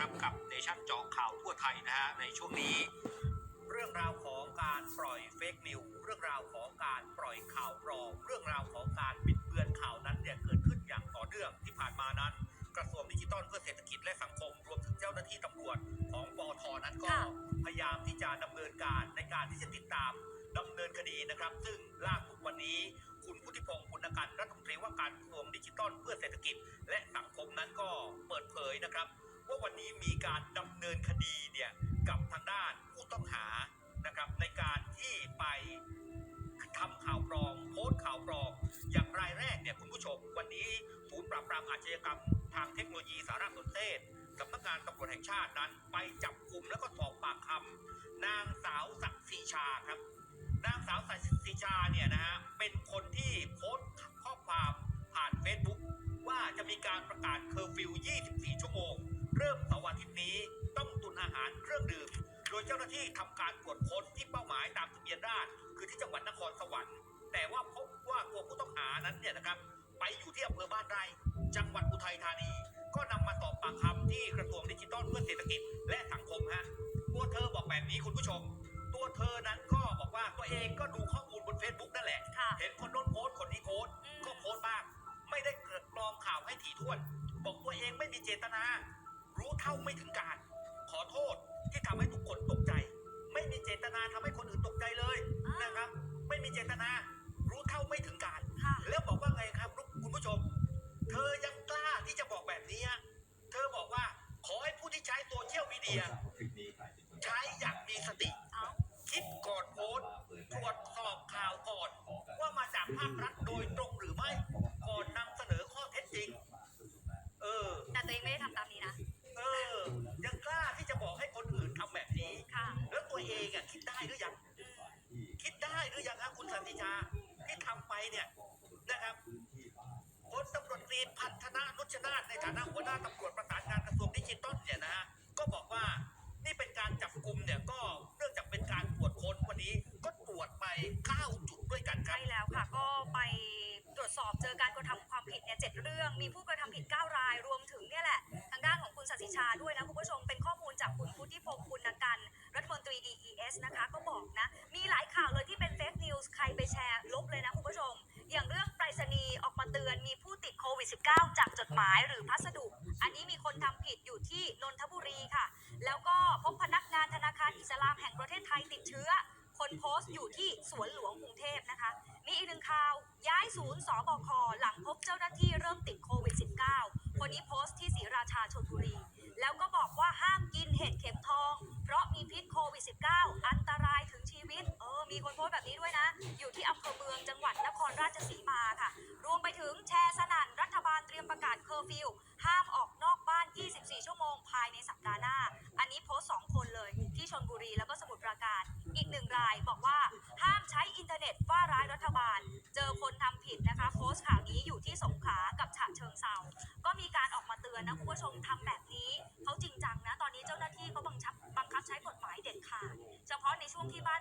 ครับกับเนชั่นเจาะข่าวทั่วไทยนะฮะในช่วงนี้ เรื่องราวของการปล่อยเฟกนิวเรื่องราวของการปล่อยข่าวปลอมเรื่องราวของการบิดเบือนข่าวนั้นเนี่ยเกิดขึ้นอย่างต่อเนื่องที่ผ่านมานั้น กระทรวงดิจิทัลเพื่อเศรษฐกิจและสังคม รวมถึงเจ้าหน้าที่ตำรวจของปอทนั้นก็ค่ะพยายามที่จะดำเนินการในการที่จะติดตามดำเนินคดีนะครับ ซึ่งล่าสุดวันนี้คุณพุทธิพงศ์ปุณกันรัฐมนตรีว่าการกระทรวงดิจิทัลเพื่อเศรษฐกิจ และสังคมนั้นก็เปิด มีการดำเนินคดีเนี่ยกับทางด้านผู้ต้องหานะครับในการที่ไปทำข่าวปลอมโพสต์ข่าวปลอมอย่างรายแรกเนี่ยคุณผู้ชม วันนี้ศูนย์ปราบปรามอาชญากรรมทางเทคโนโลยีสารสนเทศสำนักงานตำรวจแห่งชาตินั้นไปจับกลุ่มแล้วก็สอบปากคำนางสาวศักดิ์ศรีชาครับ นางสาวศักดิ์ศรีชาเนี่ยนะฮะเป็นคนที่โพสต์ข้อความผ่านเฟซบุ๊กว่าจะมีการประกาศเคอร์ฟิว 24 ชั่วโมง เริ่มเสาร์อาทิตย์นี้ต้องตุนอาหารเครื่องดื่ม โดยเจ้าหน้าที่ทำการตรวจค้นที่เป้าหมายตามทะเบียนราษฎร์คือที่จังหวัดนครสวรรค์ แต่ว่าพบว่าตัวผู้ต้องหานั้นเนี่ยนะครับ ไปอยู่ที่อำเภอบ้านไร่จังหวัดอุทัยธานี ก็นำมาสอบปากคำที่กระทรวงดิจิทัลเพื่อเศรษฐกิจและสังคมฮะตัวเธอบอกแบบนี้คุณผู้ชม ตัวเธอนั้นก็บอกว่าตัวเองก็ดูข้อมูลบน Facebook นั่นแหละค่ะเห็นคนโน้นโพสต์คนนี้โพสต์อืมก็โพสต์บ้างไม่ได้เกิดกรองข่าวให้ถี่ถ้วน บอกตัวเองไม่มีเจตนา รู้เท่าไม่ถึงการ ขอโทษที่ทำให้ทุกคนตกใจ ไม่มีเจตนาทำให้คนอื่นตกใจเลยอ่านนะครับ ไม่มีเจตนา รู้เท่าไม่ถึงการค่ะแล้วบอกว่าไงครับคุณผู้ชม เธอยังกล้าที่จะบอกแบบนี้ฮะเธอบอกว่าขอให้ผู้ที่ใช้โซเชียลมีเดียใช้อย่างมีสติเอาคิดก่อนโพสต์ตรวจสอบข่าวก่อน ว่ามาจากภาครัฐ องอะคิดได้หรือยังคิดได้หรือยังครับคุณสันติชาที่ทำไปเนี่ยนะครับพลตำรวจตรีพัฒนานุชนาถในฐานะหัวหน้าตำรวจประสานงานกระทรวงดิจิทัลเนี่ยนะฮะก็บอกว่านี่เป็นการจับกลุ่มเนี่ยก็เนื่องจากเป็นการตรวจค้นวันนี้ก็ตรวจไป9จุดด้วยกันครัใช่แล้วค่ะ ก็ไปตรวจสอบเจอการกระทำความผิดเนี่ยเจ็ดเรื่องมีผู้กระทำผิด 9 รายรวมถึงเนี่ยแหละ ทางด้านของคุณสัสิชาด้วยนะคุณผู้ชมเป็นข้อมูลจากคุณพุทธิพงศ์ปุณกัน รัฐมนต s นะคะก็บอกนะ มีหลายข่าวเลยที่เป็นเฟกนิวส์ใครไปแชร์ลบเลยนะคุณผู้ชม อย่างเรื่องไปรษณีย์ออกมาเตือนมีผู้ติดโควิด -19 จากจดหมายหรือพัสดุ อันนี้มีคนทำผิดอยู่ที่นนทบุรีค่ะ แล้วก็พบพนักงานธนาคารอิสลามแห่งประเทศไทยติดเชื้อ คนโพสต์อยู่ที่สวนหลวงกรุงเทพนะคะ มีอีกหนึ่งข่าวย้ายศูนย์สบคหลังพบเจ้าหน้าที่เริ่มติดโควิด -19 คนนี้โพสต์ที่ศรีราชาชลบุรี แล้วก็บอกว่า รัฐบาล เจอคนทำผิดนะคะโพสต์ข่าวนี้อยู่ที่สงขลากับฉะเชิงเซาก็มีการออกมาเตือนนะคุณผู้ชมทำแบบนี้เขาจริงจังนะ ตอนนี้เจ้าหน้าที่เขาบังคับใช้กฎหมายเด็ดขาดเฉพาะในช่วงที่บ้าน